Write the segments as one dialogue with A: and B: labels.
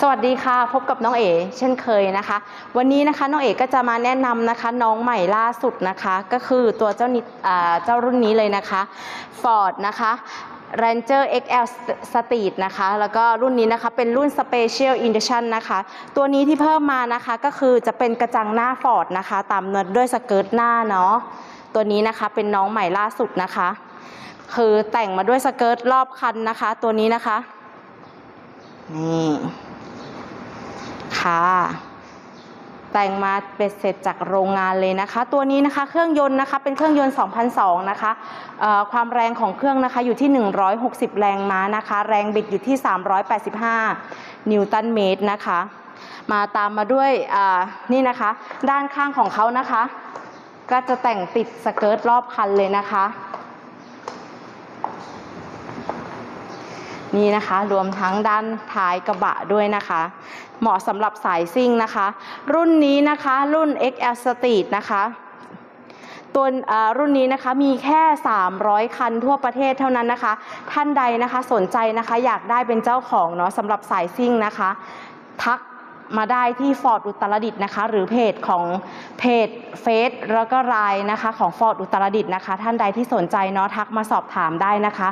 A: สวัสดีค่ะ พบกับน้องเอ๋เช่นเคยนะคะ วันนี้นะคะน้องเอ๋ก็จะมาแนะนำนะคะน้องใหม่ล่าสุดนะคะ ก็คือตัวเจ้านิเจ้ารุ่นนี้เลยนะคะ Ford นะคะ Ranger XL Street นะคะ แล้วก็รุ่นนี้นะคะเป็นรุ่น Special Edition นะคะ ตัวนี้ที่เพิ่มมานะคะก็คือจะเป็นกระจังหน้า Ford นะคะ ตามด้วยสเกิร์ตหน้าเนาะตัวนี้นะคะเป็นน้องใหม่ล่าสุดนะคะ คือแต่งมาด้วยสเกิร์ตรอบคันนะคะ ตัวนี้นะคะนี่ ค่ะแต่งมาเป็นเสร็จจากโรงงานเลยนะคะ ตัวนี้นะคะเครื่องยนต์นะคะเป็นเครื่องยนต์ 2002 นะคะความแรงของเครื่องนะคะอยู่ที่ 160 แรงม้านะคะ แรงบิดอยู่ที่ 385 นิวตันเมตรนะคะ มาตามมาด้วยนี่นะคะ ด้านข้างของเขานะคะ ก็จะแต่งติดสเกิร์ตรอบคันเลยนะคะ นี่นะคะ รวมทั้งด้านท้ายกระบะด้วยนะคะ เหมาะสำหรับสายซิ่งนะคะ รุ่นนี้นะคะ รุ่น XL Street นะคะตัวรุ่นนี้นะคะมีแค่ 300 คันทั่วประเทศเท่านั้นนะคะ ท่านใดนะคะสนใจนะคะอยากได้เป็นเจ้าของเนาะสำหรับสายซิ่งนะคะ ทัก มาได้ที่ฟอร์ดอุตรดิตนะคะ หรือเพจของเพจเฟซแล้วก็ไลน์นะคะ ของฟอร์ดอุตรดิตนะคะ ท่านใดที่สนใจเนาะทักมาสอบถามได้นะคะ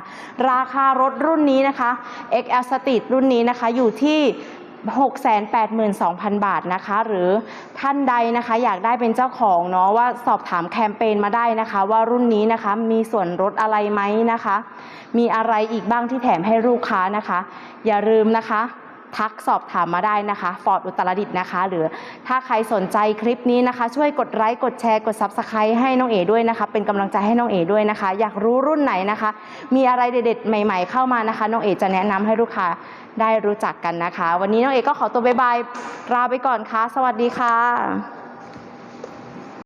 A: ราคารถรุ่นนี้นะคะ XL Street รุ่นนี้นะคะอยู่ที่682,000 บาทนะคะ หรือท่านใดนะคะอยากได้เป็นเจ้าของเนาะว่าสอบถามแคมเปญมาได้นะคะ ว่ารุ่นนี้นะคะมีส่วนลดอะไรไหมนะคะ มีอะไรอีกบ้างที่แถมให้ลูกค้านะคะ อย่าลืมนะคะ ทักสอบถามมาได้นะคะ ฟอร์ดอุตรดิตถ์นะคะ หรือถ้าใครสนใจคลิปนี้นะคะ ช่วยกดไลค์กดแชร์กดซับสไครต์ให้น้องเอ๋ด้วยนะคะ เป็นกำลังใจให้น้องเอ๋ด้วยนะคะ อยากรู้รุ่นไหนนะคะ มีอะไรเด็ดๆ ใหม่ ๆ เข้ามานะคะ น้องเอ๋จะแนะนำให้ลูกค้าได้รู้จักกันนะคะ วันนี้น้องเอ๋ก็ขอตัวบายบายลาไปก่อนค่ะ สวัสดีค่ะ